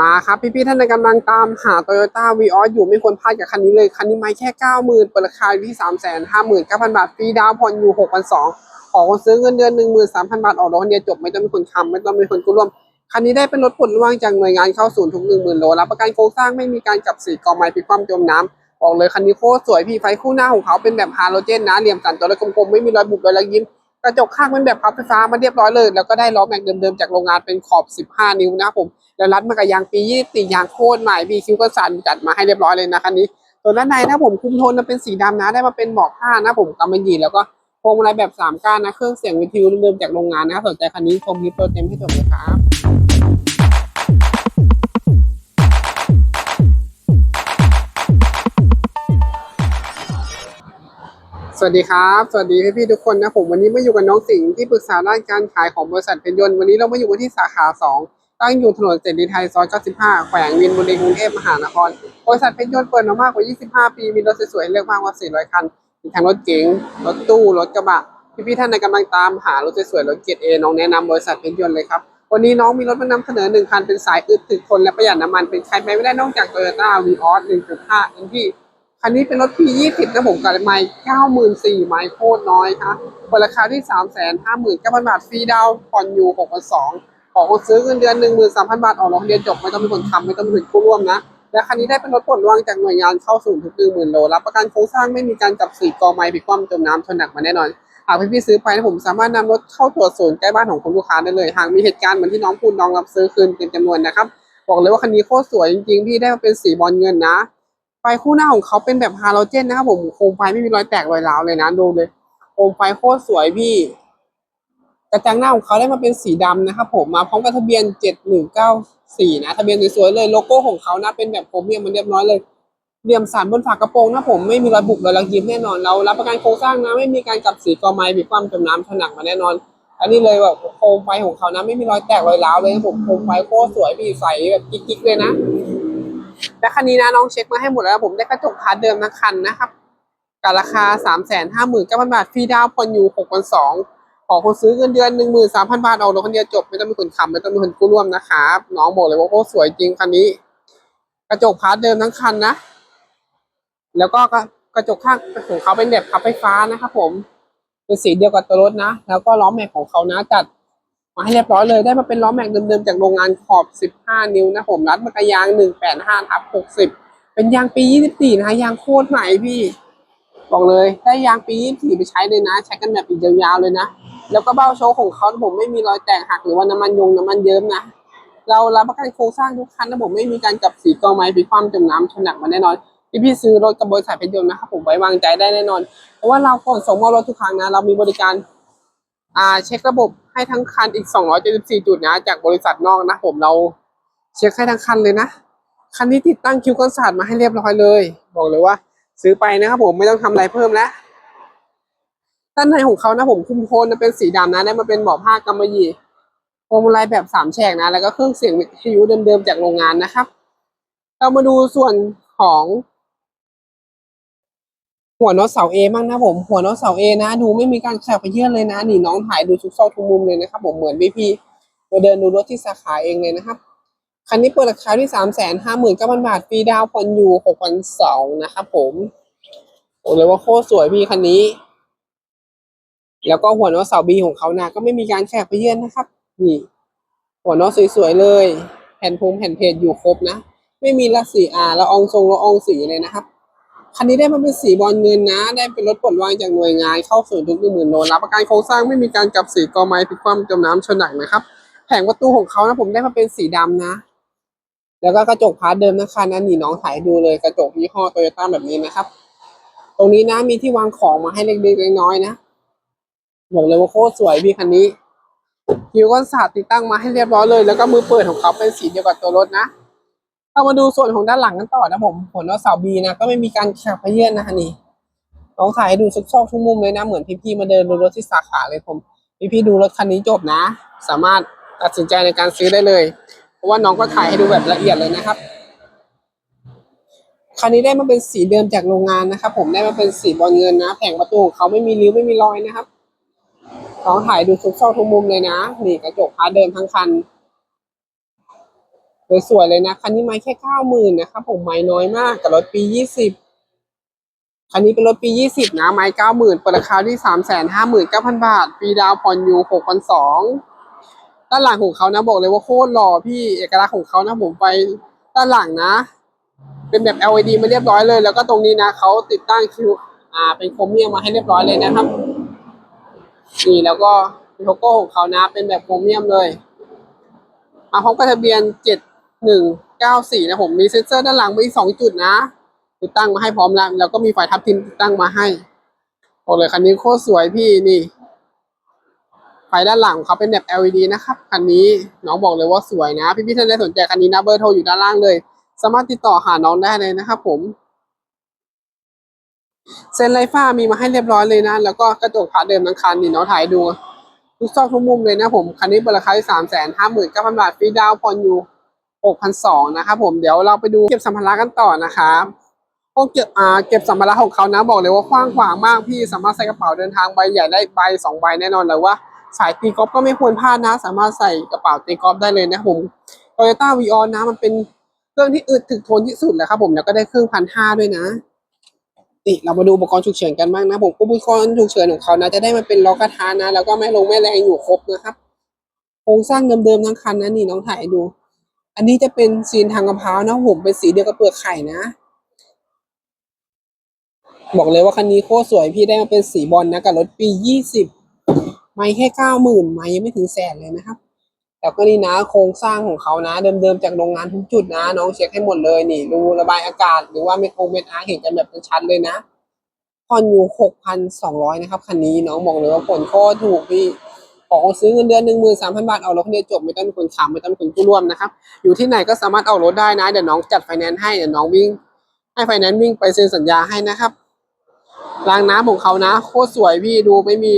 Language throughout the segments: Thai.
มาครับพี่ๆท่านใดกำลังตามหา Toyota v ีอออยู่ไม่ควรพลาดกับคันนี้เลย คันนี้ไม่แค่ 90,000เปิดราคาอยู่ที่ 359,000 บาทฟรีดาวผ่อนอยู่ 6,200ขอคนซื้อเงินเดือน 13,000 บาท ออกรถคนเดียวจบ ไม่ต้องมีคนค้ำไม่ต้องมีคนกู้ร่วม คันนี้ได้เป็นรถปลดว่างจากหน่วยงานเข้าศูนย์ทุก 10,000 โลรับประกันโครงสร้างไม่มีการจับสีกองไม้พิคว่ำจมน้ำบอกเลยคันนี้โคตรสวยพี่ไฟคู่หน้าของเขาเป็นแบบฮาโลเจนนะเหลี่ยมสันตัวรถกลมๆไม่มีรอยบุบรอยลักยิ้ม กระจกข้างเป็นแบบพับไฟฟ้ามาเรียบร้อยเลย แล้วก็ได้ล้อแม็กเดิมๆจากโรงงานเป็นขอบ 15 นิ้วนะผมแล้วรัดมากับยางปี24ยางโคตรใหม่บีคิวก็สั่นจัดมาให้เรียบร้อยเลยนะคันนี้ส่วนด้านในนะผมคุมโทนนเป็นสีดำนะได้มาเป็นหมอกผ้านะผมกำมะหยี่แล้วก็พวงมาลัยแบบ3ก้านนะเครื่องเสียงวิทยุเดิมๆจากโรงงานนะครับสนใจคันนี้ชมคลิปตัวเต็มให้จบเลยครับ วัสดีครับ สวัสดีพี่ๆทุกคนนะผมวันนี้มาอยู่กับน้องสิงห์ที่ปรึกษาด้านการขายของบริษัทเป็นยนต์วันนี้เรามาอยู่กันที่สาขา 2 ตั้งอยู่ถนนเสรีไทยซอย95 แขวงวินบุรีกรุงเทพมหานครบริษัทเป็นยนต์เปิดมามากกว่า 25 ปี มีรถสวยๆให้เลือกมากกว่า 400 คันมีทั้งรถเก๋งรถตู้รถกระบะพี่ๆท่านใดกำลังตามหารถสวยๆรถเกียร์เอน้องแนะนำบริษัทเป็นยนต์เลยครับวันนี้น้องมีรถมานำเสนอหนึ่งคันเป็นสายอึดถึกทนและประหยัดน้ำมันเป็นใครไปไม่ได้นอกจาก Toyota v ีออส1.5 NT คันนี้เป็นรถ P20 นะผมกับไมค์94,000ไมค์โคตรน้อยครับเปิดราคาที่ 359,000 บาทฟรีดาวน์ผ่อนอยู่6,200ขอคนซื้อเงินเดือน 13,000 บาทออกรถเรียนจบไม่ต้องเป็นคนทำไม่ต้องเป็นผู้ร่วมนะและคันนี้ได้เป็นรถปลดวางจากหน่วยงานเข้าศูนย์ทุก10,000โลรับประกันโครงสร้างไม่มีการจับสีกอไม้ผิดความจมน้ำชนหนักมาแน่นอนหากพี่ๆซื้อไปนะผมสามารถนำรถเข้าตรวจศูนย์ใกล้บ้านของคุณลูกค้าได้เลย หากมีเหตุการณ์เหมือนที่น้องพูดน้องรับซื้อคืนเป็นจำนวนนะครับบอกเลยว่าคันนี้โคตรสวยจริงๆพี่ได้มาเป็นสีบอลเงินนะ ไฟคู่หน้าของเขาเป็นแบบฮาโลเจนนะครับผมโคมไฟไม่มีรอยแตกรอยร้าวเลยนะดูเลยโคมไฟโคตรสวยพี่กระจังหน้าของเขาได้มาเป็นสีดำนะครับผมมาพร้อมกับทะเบียนเจ็ดหนึ่งเก้าสี่นะทะเบียนสวยๆเลยโลโก้ของเขานะเป็นแบบโครเมียมมันเรียบร้อยเลยเหลี่ยมสันบนฝากระโปรงนะผมไม่มีรอยบุบรอยลักยิ้มแน่นอนเรารับประกันโครงสร้างนะไม่มีการกลับสีกอไม้มีความจมน้ำถนักมาแน่นอน อันนี้เลยแบบโคมไฟของเขานะไม่มีรอยแตกรอยร้าวเลยนะผมโคมไฟโคตรสวยพี่ใสแบบกิ๊กๆเลยนะ และคันนี้นะน้องเช็คมาให้หมดแล้วผมได้กระจกพาร์ทเดิมทั้งคันนะครับกับราคา 3 5 9 0 0 0 บาทฟรีดาวน์ผ่อนอยู่6 2 0 0ขอคนซื้อเงินเดือน 13,000 บาท ออกรถคันเดียวจบ ไม่ต้องมีคนขับไม่ต้องมีคนกู้ร่วมนะครับน้องบอกเลยว่าโอ้สวยจริงคันนี้ กระจกพาร์ทเดิมทั้งคันนะ แล้วก็กระจกข้างของเขาเป็นแบบพับไฟฟ้านะครับผมเป็นสีเดียวกับตัวรถนะ แล้วก็ล้อแม็กของเขานะจัด มาให้เรียบร้อยเลยได้มาเป็นล้อแม็กเดิมๆจากโรงงานขอบ 15 นิ้วนะผมรัดมากระยาง 185ทับ60 เป็นยางปี 24 นะยางโคตรใหม่พี่ บอกเลยได้ยางปี 24 ไปใช้เลยนะ ใช้กันแบบอีกยาวๆเลยนะ แล้วก็เบ้าโชว์ของเขาผมไม่มีรอยแตกหักหรือว่าน้ำมันยงน้ำมันเยิ้มนะ เรารับประกันโครงสร้างทุกคันนะผมไม่มีการจับสีกองไม้ปีความจมน้ำชนหนักมาแน่นอนที่พี่ซื้อรถกับบริษัทเพชรยนต์นะครับผมไว้วางใจได้แน่นอน เพราะว่าเราก่อนส่งมอบรถทุกครั้งนะ เรามีบริการ อ่าเช็คระบบ ให้ทั้งคันอีก 274 จุดนะ จากบริษัทนอกนะผมเราเช็คให้ทั้งคันเลยนะ คันนี้ติดตั้งคิวกันศาสตร์มาให้เรียบร้อยเลย บอกเลยว่า ซื้อไปนะครับผมไม่ต้องทำอะไรเพิ่มแล้วด้านในของเขานะผมคุมโทนเป็นสีดำนะได้มาเป็นเบาะผ้ากำมะหยี่พวงมาลัยแบบสามแฉกนะ แล้วก็เครื่องเสียงวิทยุเดิมๆจากโรงงานนะครับ เรามาดูส่วนของ หัวน็อตเสาเอบ้างนะผมหัวน็อตเสาเอนะ ดูไม่มีการแขบไปเยื่อนเลยนะนี่น้องถ่ายดูทุกซอกทุกมุมเลยนะครับผมเหมือนพี่พี่มาเดินดูรถที่สาขาเองเลยนะครับคันนี้เปิดราคาที่สามแสนห้าหมื่นเก้าพันบาทฟรีดาวผ่อนอยู่หกพันสองนะครับผมโอ้เลยว่าโคตรสวยพี่คันนี้ แล้วก็หัวน็อตเสาบีของเขานะก็ไม่มีการแขกไปเยื่อนนะครับ นี่ หัวน็อตสวยๆเลย แผ่นพรมแผ่นเพจอยู่ครบนะ ไม่มีละสีอาละอองทรงละอองสีเลยนะครับ คันนี้ได้มาเป็นสีบอลเงินนะ ได้เป็นรถปลดวางจากหน่วยงานเข้าสู่ทุกหนึ่งหมื่นโลรับประกันโครงสร้างไม่มีการจับสีกอไม้พิคว่ำจมน้ำชนหนักนะครับ แผงประตูของเขานะผมได้มาเป็นสีดำนะ แล้วก็กระจกพาร์ทเดิมนะคันนั้นนี่น้องถ่ายดูเลยกระจกยี่ห้อโตโยต้าแบบนี้นะครับ ตรงนี้นะมีที่วางของมาให้เล็กๆน้อยๆนะบอกเลยว่าโคตรสวยพี่คันนี้คิวก้อนสาดติดตั้งมาให้เรียบร้อยเลย แล้วก็มือเปิดของเขาเป็นสีเดียวกับตัวรถนะ เรามาดูส่วนของด้านหลังกันต่อนะผมผลว่าเสาบีนะก็ไม่มีการแคบไปเยื่อนนะฮะนี่น้องถ่ายให้ดูทุกซอกทุกมุมเลยนะเหมือนพี่ๆมาเดินดูรถที่สาขาเลยผมพี่ๆดูรถคันนี้จบนะ สามารถตัดสินใจในการซื้อได้เลย เพราะว่าน้องก็ถ่ายให้ดูแบบละเอียดเลยนะครับคันนี้ได้มาเป็นสีเดิมจากโรงงานนะครับ ผมได้มาเป็นสีบอลเงินนะ แผงประตูของเขาไม่มีริ้วไม่มีรอยนะครับน้องถ่ายดูทุกซอกทุกมุมเลยนะ นี่กระจกพาร์ทเดิมทั้งคัน สวยๆเลยนะคันนี้ไม่แค่เก้าหมื่นนะครับผมไม่น้อยมากกับรถปียี่สิบคันนี้เป็นรถปียี่สิบนะไม่เก้าหมื่นเปิดราคาที่สามแสนห้าหมื่นเก้าพันบาท ปีดาวผ่อนอยู่หกพันสองด้านหลังของเขานะบอกเลยว่าโคตรหล่อพี่เอกลักษณ์ของเขานะผมไปด้านหลังนะ เป็นแบบ LED มาเรียบร้อยเลย แล้วก็ตรงนี้นะเขาติดตั้งคิวอ่าเป็นโครเมียมมาให้เรียบร้อยเลยนะครับนี่แล้วก็โลโก้ของเขานะ เป็นแบบโครเมียมเลย มาพร้อมกับทะเบียนเจ็ด หนึ่งเก้าสี่นะผมมีเซ็นเซอร์ด้านหลังมาอีกสองจุดนะ ติดตั้งมาให้พร้อมแล้ว แล้วก็มีไฟทับทิมติดตั้งมาให้บอกเลยคันนี้โคตรสวยพี่นี่ ไฟด้านหลังของเขาเป็นแบบ LED นะครับคันนี้น้องบอกเลยว่าสวยนะ พี่พี่ๆท่านใดสนใจคันนี้นะเบอร์โทรอยู่ด้านล่างเลย สามารถติดต่อหาน้องได้เลยนะครับผมเซนไลฟ้ามีมาให้เรียบร้อยเลยนะ แล้วก็กระจกพาเดิมทั้งคันนี่น้องถ่ายดู ทุกซอกทุกมุมเลยนะผม คันนี้เปิดราคาที่สามแสนห้าหมื่นเก้าพันบาทฟรีดาวน์ผ่อนอยู่ หกพันะครับผมเดี๋ยวเราไปดูเก็บสัมภาระกันต่อนะครับห้องเก็บอ่าเก็บสัมภาระของเขานะบอกเลยว่ากว้างขวางมากพี่สามารถใส่กระเป๋าเดินทางใบใหญ่ได้ใบสองใบแน่นอนเลยว่าสายตีกอล์ฟก็ไม่ควรพลาดนะ สามารถใส่กระเป๋าตีกอล์ฟได้เลยนะครับผมโตโยต้าวีออนนะมันเป็นเครื่องที่อึดถึกทนที่สุดแหละครับผมแล้วก็ได้เครื่องพันห้าด้วยนะนี่เรามาดูอุปกรณ์ฉุกเฉินกันบ้างนะผมอุปกรณ์ฉุกเฉินของเขานะจะได้มาเป็นล้อกระทะนะ แล้วก็แม่ลงแม่แรงอยู่ครบนะครับโครงสร้างเดิมๆทั้งคันนะนี่น้องถ่ายดู อันนี้จะเป็นซีนทางกระเพรานะผมเป็นสีเดียวกับเปลือกไข่นะ บอกเลยว่าคันนี้โคตรสวยพี่ได้มาเป็นสีบอลนะกับรถปียี่สิบไม่แค่เก้าหมื่นไม่ยังไม่ถึงแสนเลยนะครับแต่ก็นี่นะโครงสร้างของเขานะเดิมๆจากโรงงานทุกจุดนะ น้องเช็คให้หมดเลยนี่รูระบายอากาศ หรือว่าเม็ดโอเม็ดอาร์เห็นกันแบบชัดๆเลยนะผ่อนอยู่หกพันสองร้อยนะครับคันนี้น้องบอกเลยว่าผลโคตรถูกพี่ อซื้อเงินเดือนหนึ่งหมื่นสามพันบาทเอารถคันเดียวจบไม่ต้องมีคนขับไม่ต้องมีคนกู้ร่วมนะครับอยู่ที่ไหนก็สามารถเอารถได้นะเดี๋ยวน้องจัดไฟแนนซ์ให้เดี๋ยวน้องวิ่ง ให้ไฟแนนซ์วิ่งไปเซ็นสัญญาให้นะครับรางน้ำของเขานะโคตรสวยพี่ดูไม่มี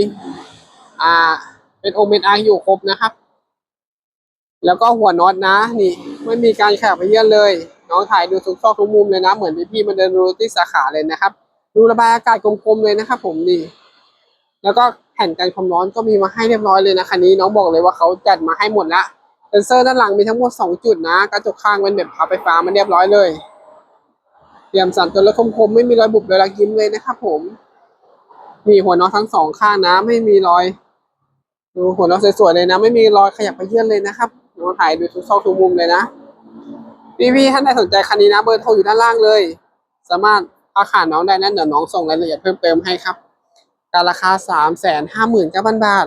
อ่า เป็นโอเมนอาร์อยู่ครบนะครับ แล้วก็หัวน็อตนะ นี่ไม่มีการแขบไปเยื่อนเลย น้องถ่ายดูทุกซอกทุกมุมเลยนะ เหมือนพี่ๆมันเดินรูที่สาขาเลยนะครับ ดูระบายอากาศกลมๆเลยนะครับผมนี่ แล้วก็ แผ่นกันความร้อนก็มีมาให้เรียบร้อยเลยนะคันนี้น้องบอกเลยว่าเขาจัดมาให้หมดละเซนเซอร์ด้านหลังมีทั้งหมดสองจุดนะกระจกข้างเป็นแบบพับไฟฟ้ามันเรียบร้อยเลยเตรียมสั่นตัวรถคมๆไม่มีรอยบุบรอยรักยิ้มเลยนะครับผมมีหัวน็อตทั้งสองข้างนะ ไม่มีรอยดูหัวน็อตสวยๆเลยนะ ไม่มีรอยขยับไปเยื่อนเลยนะครับน้องถ่ายดูทุกซอกทุกมุมเลยนะพี่ๆท่านใดสนใจคันนี้นะ เบอร์โทรอยู่ด้านล่างเลย สามารถพาขาน้องได้นั้นเดี๋ยวน้องส่งรายละเอียดเพิ่มเติมให้ครับ การราคาสามแสนห้าหมื่นเก้าพันบาท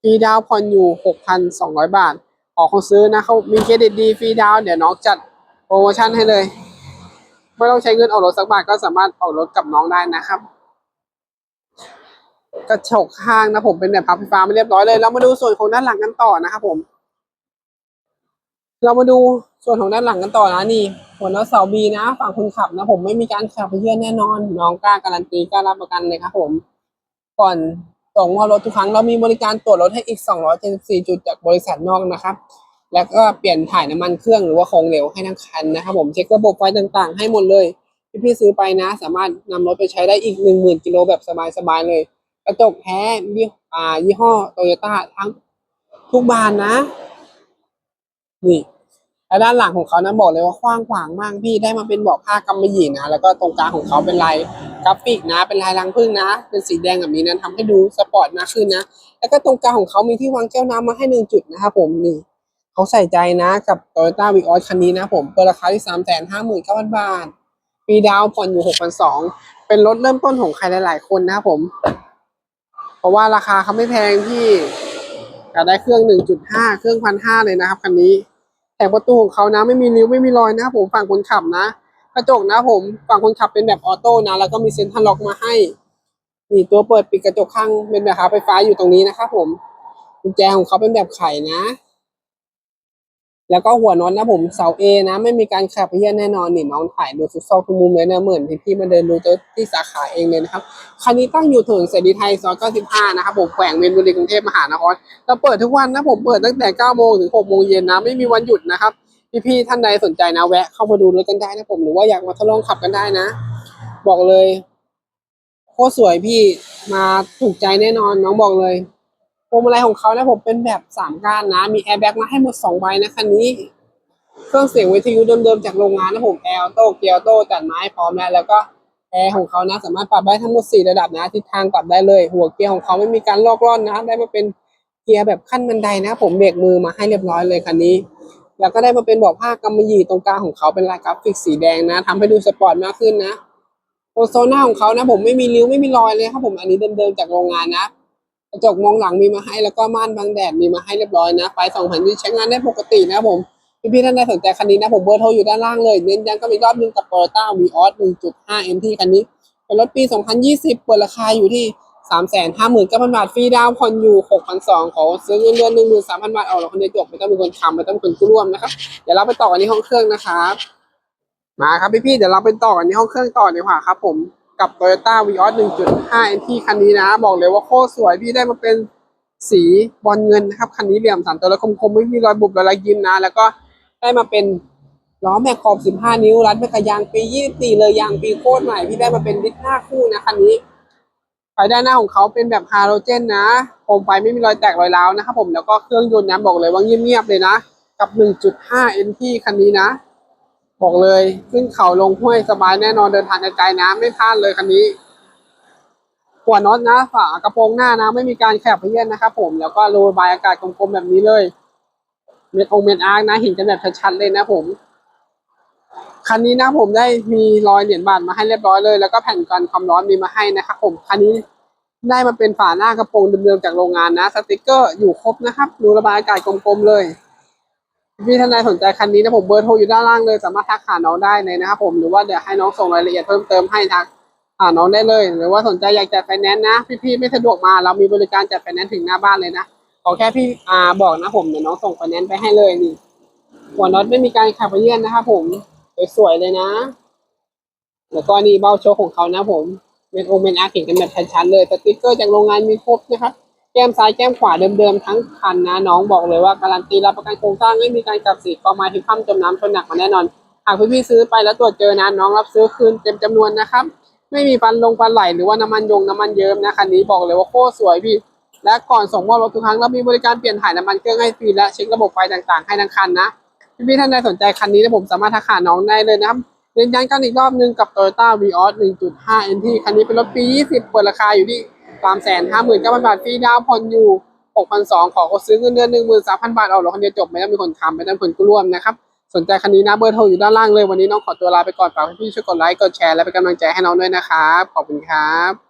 ฟรีดาวน์ผ่อนอยู่หกพันสองร้อยบาท ออกคนซื้อนะเขามีเครดิตดีฟรีดาวน์เดี๋ยวน้องจัดโปรโมชั่นให้เลย ไม่ต้องใช้เงินออกรถสักบาทก็สามารถออกรถกับน้องได้นะครับกระจกข้างนะผมเป็นแบบพับไฟฟ้าไม่เรียบร้อยเลยเรามาดูส่วนของด้านหลังกันต่อนะครับผม เรามาดูส่วนของด้านหลังกันต่อนะนี่หัวน็อตเสาบีนะ ฝั่งคนขับนะผมไม่มีการขับไปเยื่อนแน่นอน น้องกล้าการันตีกล้ารับประกันเลยครับผม ก่อนส่งมอบรถทุกครั้งเรามีบริการตรวจรถให้อีก 274 จุดจากบริษัทนอกนะครับ แล้วก็เปลี่ยนถ่ายน้ำมันเครื่องหรือว่าของเหลวให้ทั้งคันนะครับ ผมเช็คระบบไฟต่างๆ ให้หมดเลยที่พี่ซื้อไปนะ สามารถนำรถไปใช้ได้อีก 10,000กิโลแบบสบายๆเลย กระจกแท้ยี่อ่ายี่ห้อโตโยต้าทั้งทุกบานนะนี่ และด้านหลังของเขานะบอกเลยว่ากว้างขวางมากพี่ได้มาเป็นเบาะผ้ากำมะหยี่นะแล้วก็ตรงกลางของเขาเป็นลายกราฟิกนะ เป็นลายรังผึ้งนะ เป็นสีแดงแบบนี้นะทำให้ดูสปอร์ตมากขึ้นนะ แล้วก็ตรงกลางของเขามีที่วางแก้วน้ำมาให้หนึ่งจุดนะครับผมนี่เขาใส่ใจนะกับ Toyota v ีออสคันนี้นะผมเปิดราคาที่สามแสนห้าหมื่นเก้าพันบาทปีดาวผ่อนอยู่หกพันสองเป็นรถเริ่มต้นของใครหลาย ๆ คนนะครับผม เพราะว่าราคาเขาไม่แพงที่จะได้เครื่อง1.5เครื่องพันห้าเลยนะครับคันนี้ แต่ประตูของเขานะไม่มีริ้วไม่มีรอยนะผมฝั่งคนขับนะ กระจกนะผมฝั่งคนขับเป็นแบบออโต้นะ แล้วก็มีเซ็นทรัลล็อกมาให้นี่ตัวเปิดปิดกระจกข้างเป็นแบบหาไฟฟ้าอยู่ตรงนี้นะครับผมกุญแจของเขาเป็นแบบไขนะ แล้วก็หัวน็อตนะผมเสาเอนะ ไม่มีการขับเพี้ยนแน่นอนนี่น้องถ่ายดูทุกซอกทุกมุมเลยนะเหมือนพี่ๆมาเดินดูที่สาขาเองเลยนะครับคันนี้ตั้งอยู่ถนนเสรีไทยซอย95นะครับผมแขวงเวียนบุรีกรุงเทพมหานครเราเปิดทุกวันนะผมเปิดตั้งแต่9โมงถึง6โมงเย็นนะไม่มีวันหยุดนะครับพี่ๆท่านใดสนใจนะแวะเข้ามาดูรถกันได้นะผมหรือว่าอยากมาทดลองขับกันได้นะ บอกเลยโคตรสวยพี่มาถูกใจแน่นอนน้องบอกเลย พวงมาลัยของเขานะผมเป็นแบบสามก้านนะ มีแอร์แบ็กมาให้หมดสองใบนะคันนี้ เครื่องเสียงวิทยุเดิมๆจากโรงงานนะผมแอร์โต้เกียร์โต้จัดมาให้พร้อมแล้วแล้วก็แอร์ของเขานะสามารถปรับได้ทั้งหมด4ระดับนะทิศทางปรับได้เลย หัวเกียร์ของเขาไม่มีการลอกล่อนนะ ได้มาเป็นเกียร์แบบขั้นบันไดนะ ผมเบรกมือมาให้เรียบร้อยเลยคันนี้ แล้วก็ได้มาเป็นเบอกผ้ากำมะหยี่ตรงกลางของเขาเป็นลายกราฟิกสีแดงนะทำให้ดูสปอร์ตมากขึ้นนะโอโซน่าของเขานะ ผมไม่มีริ้วไม่มีรอยเลยครับผมอันนี้เดิมๆจากโรงงานนะ กระจกมองหลังมีมาให้แล้วก็ม่านบังแดดมีมาให้เรียบร้อยนะไฟสองแผ่นที่ใช้งานได้ปกตินะครับผมพี่ท่านใดสนใจคันนี้นะผมเบอร์โทรอยู่ด้านล่างเลยเน้นย้ำก็มีรอบหนึงกับ Toyota Vios 1.5 MT คันนี้เป็นรถปี 2020 เปิดราคาอยู่ที่ 359,000 บาทฟรีดาวน์ผ่อนอยู่ 6,200ขอซื้อเงินเดือน13,000 บาท ออกแล้วคนเดียวจบไม่ต้องมีคนทำไม่ต้องมีคนกู้ร่วมนะครับเดี๋ยวเราไปต่อกันที่ห้องเครื่องนะครับมาครับพี่ๆเดี๋ยวเราไปต่อกันที่ห้องเครื่องต่อดีกว่าครับผม กับ Toyota Vios 1.5 MT คันนี้นะ บอกเลยว่าโคตรสวยพี่ได้มาเป็นสีบอลเงินนะครับ คันนี้เหลี่ยมสันตัวและคมๆไม่มีรอยบุบรอยยิ้มนะ แล้วก็ได้มาเป็นล้อแม็กขอบ 15 นิ้ว รัดแมกกะยางปี 24 เลยยางปีโคตรใหม่ พี่ได้มาเป็นดิสหน้าคู่นะคันนี้ไฟด้านหน้าของเขาเป็นแบบฮาโลเจนนะโคมไฟไม่มีรอยแตกรอยร้าวนะครับผมแล้วก็เครื่องยนต์นะบอกเลยว่าเงียบๆเลยนะ กับ 1.5 NT คันนี้นะ บอกเลยขึ้นเขาลงห้วยสบายแน่นอนเดินทางไกลๆนะไม่พลาดเลยคันนี้หัวน็อตนะฝากระโปรงหน้านะไม่มีการแคบเพี้ยนนะครับผมแล้วก็รูระบายอากาศกลมๆแบบนี้เลยเม็ดองเม็ดอาร์คนะเห็นกันแบบชัดๆเลยนะผมคันนี้นะผมได้มีรอยเหรียญบาทมาให้เรียบร้อยเลย แล้วก็แผ่นกันความร้อนมีมาให้นะครับผมคันนี้ได้มาเป็นฝาหน้ากระโปรงเดิมๆจากโรงงานนะ สติกเกอร์อยู่ครบนะครับรูระบายอากาศกลมๆเลย พี่ท่านใดสนใจคันนี้นะผมเบอร์โทรอยู่ด้านล่างเลย สามารถทักหาน้องได้เลยนะครับผมหรือว่าเดี๋ยวให้น้องส่งรายละเอียดเพิ่มเติมให้ทักหาน้องได้เลย หรือว่าสนใจอยากจัดไฟแนนซ์นะ พี่ๆไม่สะดวกมาเรามีบริการจัดไฟแนนซ์ถึงหน้าบ้านเลยนะขอแค่พี่อาบอกนะผมเดี๋ยวน้องส่งไฟแนนซ์ไปให้เลยนี่หัวน็อตไม่มีการขับไปเยี่ยนนะครับผมสวยๆเลยนะ แล้วก็นี่เบ้าโชคของเขานะผมเป็นโอเมนอาร์เห็นกันแบบชัดๆเลยสติ๊กเกอร์จากโรงงานมีครบนะครับ ก้มซ้ายแก้มขวาเดิมๆทั้งคันนะ น้องบอกเลยว่าการันตีรับประกันโครงสร้างไม่มีการกลับสีกองไม้ที่พัมจมน้ำชนหนักมาแน่นอน หากพี่ๆซื้อไปแล้วตรวจเจอนะน้องรับซื้อคืนเต็มจำนวนนะครับ ไม่มีฟันลงฟันไหลหรือว่าน้ำมันยงน้ำมันเยิ้มนะคันนี้บอกเลยว่าโคตรสวยพี่ และก่อนส่งมอบรถทุกครั้งเรามีบริการเปลี่ยนถ่ายน้ำมันเครื่องให้ฟรีและเช็คระบบไฟต่างๆ ให้ทั้งคันนะพี่ๆท่านใดสนใจคันนี้นะผมสามารถทักหาน้องได้เลยนะครับเรียนยันกันอีกรอบนึงกับ Toyota Vios 1.5 NT คันนี้เป็นรถปี 20เปิดราคาอยู่ที่ สามแสนห้าหมื่นเก้าพันบาทฟรีดาวน์ผ่อนอยู่หกพันสองขอซื้อเงินเดือนหนึ่งหมื่นสามพันบาทเอาหรอคันเดียวจบไม่ต้องมีคนทำไม่ต้องผลกู้ร่วมนะครับสนใจคันนี้นะเบอร์โทรอยู่ด้านล่างเลยวันนี้น้องขอตัวลาไปก่อนฝากพี่ๆช่วยกดไลค์กดแชร์และเป็นกำลังใจให้น้องด้วยนะครับขอบคุณครับ